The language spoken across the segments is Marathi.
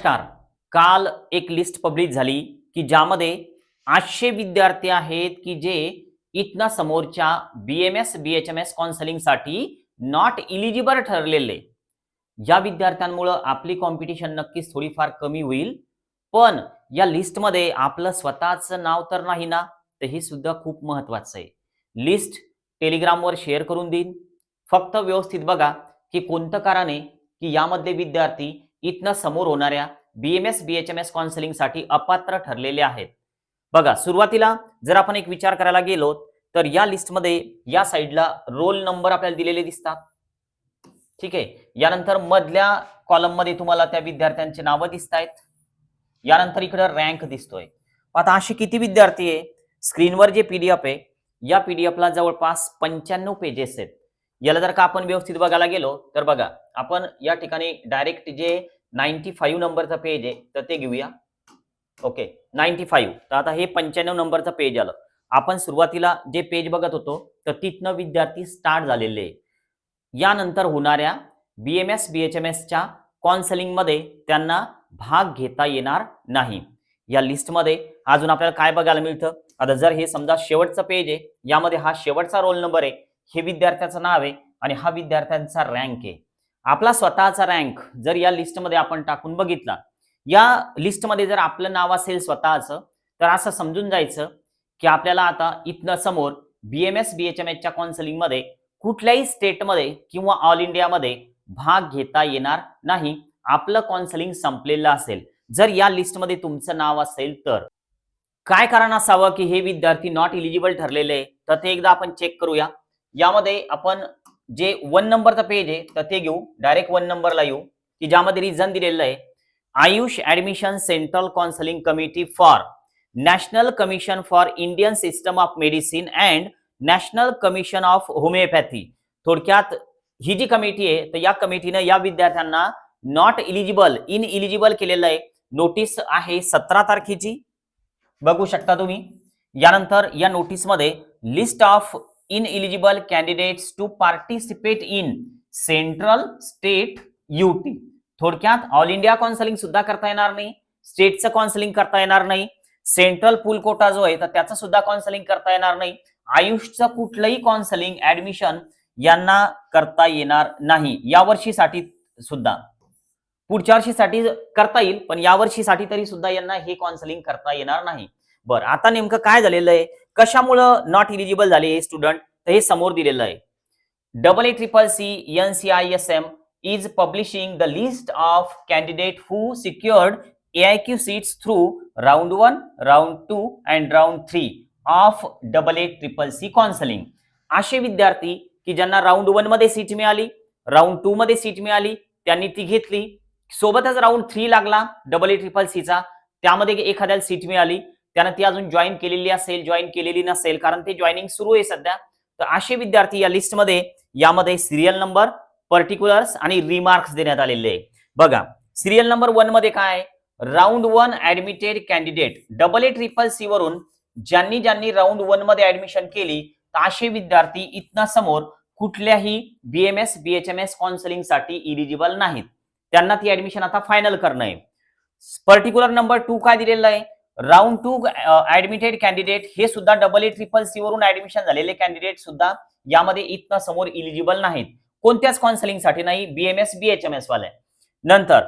स्टार काल एक लिस्ट पब्लिश झाली की ज्यामध्ये आठशे विद्यार्थी आहेत की जे इथनं समोरच्या B M S B H M S काउन्सिलिंगसाठी not eligible ठरलेले. या विद्यार्थ्यांमुळं आपली कॉम्पिटिशन नक्कीच थोडीफार कमी होईल. पण या लिस्टमध्ये आपलं स्वतःचं नाव तर नाही ना तर हे सुद्धा खूप महत्वाचं आहे. लिस्ट टेलिग्रामवर शेअर करून देईन. फक्त व्यवस्थित बघा की कोणतं कारण आहे की यामधले विद्यार्थी इथनं समोर होणाऱ्या B M S B H M S काउन्सिलिंगसाठी अपात्र ठरलेले आहेत. बघा सुरुवातीला जर आपण एक विचार करायला गेलो तर या लिस्टमध्ये या साईडला रोल नंबर आपल्याला दिलेले दिसतात. ठीक आहे? यानंतर मधल्या कॉलममध्ये तुम्हाला त्या विद्यार्थ्यांची नावं दिसत आहेत यानंतर इकडं रँक दिसतोय. आता असे किती विद्यार्थी आहे? स्क्रीनवर जे पीडीएफ आहे या पीडीएफला जवळपास पंच्याण्णव पेजेस आहेत. याला जर का आपण व्यवस्थित बघायला गेलो तर बघा आपण या ठिकाणी डायरेक्ट जे नाईन्टी फाईव्ह नंबरचा पेज आहे तर ते घेऊया. Okay ninety five. तर आता हे पंच्याण्णव नंबरचं पेज आलं. आपण सुरुवातीला जे पेज बघत होतो तर तिथनं विद्यार्थी स्टार्ट झालेले. आहे. यानंतर होणाऱ्या B M S B H M एसच्या काउन्सिलिंगमध्ये त्यांना भाग घेता येणार नाही. या लिस्टमध्ये अजून आपल्याला काय बघायला मिळतं? आता जर हे समजा शेवटचं पेज आहे यामध्ये हा शेवटचा रोल नंबर आहे हे विद्यार्थ्याचं नाव आहे आणि हा विद्यार्थ्यांचा रँक आहे. आपला स्वतःचा रँक जर या लिस्टमध्ये आपण टाकून बघितला या लिस्टमध्ये जर आपलं नाव असेल स्वतःचं तर असं समजून जायचं की आपल्याला आता इथनं समोर B M S B H M एसच्या काउन्सिलिंगमध्ये कुठल्याही स्टेटमध्ये किंवा ऑल इंडियामध्ये भाग घेता येणार नाही. आपलं काउन्सिलिंग संपलेलं असेल. जर या लिस्टमध्ये तुमचं नाव असेल तर. काय कारण असावं की हे विद्यार्थी नॉट इलिजिबल ठरलेले आहे? तर ते एकदा आपण चेक करूया. यामध्ये आपण जे वन नंबरचा पेज आहे तर ते घेऊ. डायरेक्ट वन नंबरला येऊ. की ज्यामध्ये रिझन दिलेलं आहे. AYUSH admission central counselling committee for national commission for Indian system of medicine and national commission of homoeopathy थोडक्यात ही जी कमिटी आहे तर या कमिटीनं या विद्यार्थ्यांना नॉट इलिजिबल इन इलिजिबल केलेलं आहे. नोटीस आहे सतरा तारखेची. बघू शकता तुम्ही. यानंतर या नोटीसमध्ये list of ineligible to to participate in central state UT थोडक्यात ऑल इंडिया काउन्सिलिंग सुद्धा करता येणार नाही. स्टेटचं काउन्सिलिंग करता येणार नाही. सेंट्रल पूल कोटा जो आहे तर त्याचं सुद्धा काउन्सिलिंग करता येणार नाही. आयुषचं कुठलंही काउन्सिलिंग ऍडमिशन यांना करता येणार नाही. या वर्षीसाठी सुद्धा. पुढच्या वर्षीसाठी करता येईल पण या वर्षीसाठी तरी सुद्धा यांना हे काउन्सिलिंग करता येणार नाही. बरं आता नेमकं काय झालेलं आहे? कशामुळं नॉट इलिजिबल झाले हे स्टुडंट तर हे समोर दिलेलं आहे. Double A triple C N C I S M is publishing the list of candidate who secured AIQ seats through round 1, round 2 and round 3 of double A triple C counselling असे विद्यार्थी की ज्यांना राऊंड वनमध्ये सीट मिळाली राऊंड टू मध्ये सीट मिळाली त्यांनी ती घेतली. सोबतच राऊंड थ्री लागला डबल ए ट्रिपल सीचा त्यामध्ये एखाद्याला सीट मिळाली. त्यानं ती अजून जॉईन केलेली असेल जॉईन केलेली नसेल कारण ते जॉईनिंग सुरू आहे सध्या. तर असे विद्यार्थी या लिस्टमध्ये यामध्ये सिरियल नंबर पर्टिक्युलर्स आणि रिमार्क्स देण्यात आलेले आहे. बघा सिरियल नंबर वनमध्ये काय round one admitted candidate double A triple C वरून ज्यांनी ज्यांनी राऊंड वनमध्ये ऍडमिशन केली तर असे विद्यार्थी इथना समोर कुठल्याही बीएमएस बीएचएमएस काउन्सिलिंगसाठी इलिजिबल नाहीत. त्यांना ती ऍडमिशन आता फायनल करणं आहे. पर्टिक्युलर नंबर टू काय दिलेला आहे? राऊंड टू ऍडमिटेड कॅन्डिडेट हे सुद्धा डबल ए ट्रिपल सी वरून ऍडमिशन झालेले कॅन्डिडेट सुद्धा यामध्ये इथनं समोर इलिजिबल नाहीत. कोणत्याच काउन्सिलिंगसाठी नाही बीएमएस बीएचएमएस वाले. नंतर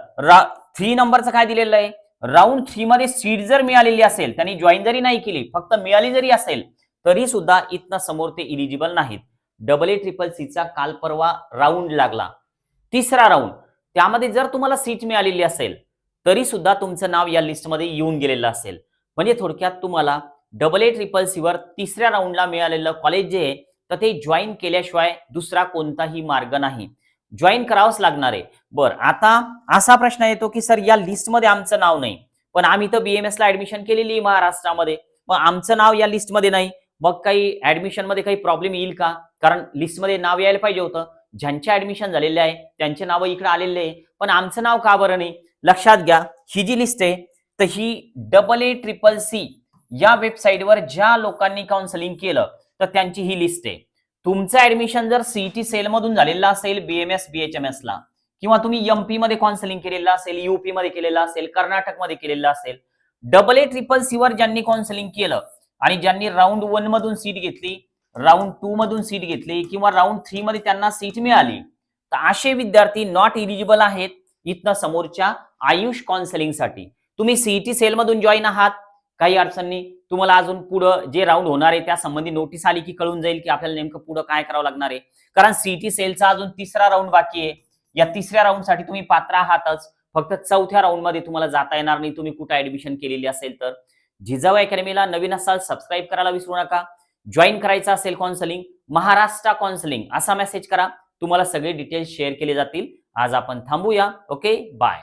थ्री नंबरचं काय दिलेलं आहे? राऊंड थ्री मध्ये सीट जर मिळालेली असेल त्यांनी जॉईन जरी नाही केली फक्त मिळाली जरी असेल तरी सुद्धा इथनं समोर ते इलिजिबल नाहीत. डबल ए ट्रिपल सीचा काल परवा राऊंड लागला. तिसरा राऊंड त्यामध्ये जर तुम्हाला सीट मिळालेली असेल तरी सुद्धा तुमचं नाव या लिस्टमध्ये येऊन गेलेलं असेल. म्हणजे थोडक्यात तुम्हाला डबल ए ट्रिपल सीवर तिसऱ्या राऊंडला मिळालेलं कॉलेज जे आहे तर ते जॉईन केल्याशिवाय दुसरा कोणताही मार्ग नाही. जॉईन करावंच लागणार आहे. बरं आता असा प्रश्न येतो की सर या लिस्टमध्ये आमचं नाव नाही. पण आम्ही तर बीएमएस ला ऍडमिशन केलेली आहे महाराष्ट्रामध्ये. मग आमचं नाव या लिस्टमध्ये नाही. मग काही ऍडमिशनमध्ये काही प्रॉब्लेम येईल का? कारण लिस्टमध्ये नाव यायला पाहिजे होतं. ज्यांचे ऍडमिशन झालेले आहे त्यांचे नाव इकडे आलेले आहे. पण आमचं नाव का बरं नाही? लक्षात घ्या ही जी लिस्ट आहे तर ही डबल ए ट्रिपल सी या वेबसाईटवर ज्या लोकांनी काउन्सलिंग केलं तर त्यांची ही लिस्ट आहे. तुमचं ऍडमिशन जर सीईटी सेल मधून झालेलं असेल बीएमएस बीएचएमएस ला किंवा तुम्ही एमपी मध्ये काउन्सलिंग केलेलं असेल युपी मध्ये केलेलं असेल कर्नाटकमध्ये केलेलं असेल डबल ए ट्रिपल सी वर ज्यांनी काउन्सलिंग केलं आणि ज्यांनी राऊंड वन मधून सीट घेतली राऊंड टू मधून सीट घेतली किंवा राऊंड थ्री मध्ये त्यांना सीट मिळाली तर असे विद्यार्थी नॉट इलिजिबल आहेत इथनं समोरच्या आयुष काउन्सिलिंगसाठी. तुम्ही सीईटी सेल मधून जॉईन आहात काही अडचणी तुम्हाला अजून पुढं जे राऊंड होणार आहे त्या संबंधी नोटीस आली की कळून जाईल की आपल्याला नेमकं पुढं काय करावं लागणार आहे. कारण सीईटी सेलचा अजून तिसरा राऊंड बाकी आहे. या तिसऱ्या राऊंडसाठी तुम्ही पात्र आहातच. फक्त चौथ्या राऊंडमध्ये तुम्हाला जाता येणार नाही. तुम्ही कुठं ऍडमिशन केलेली असेल तर. जिजाऊ अकॅडमीला नवीन असाल सबस्क्राईब करायला विसरू नका. जॉईन करायचं असेल कॉन्सलिंग महाराष्ट्र कॉन्सलिंग असा मेसेज करा. तुम्हाला सगळे डिटेल्स शेअर केले जातील. आज आपण थांबूया. Okay bye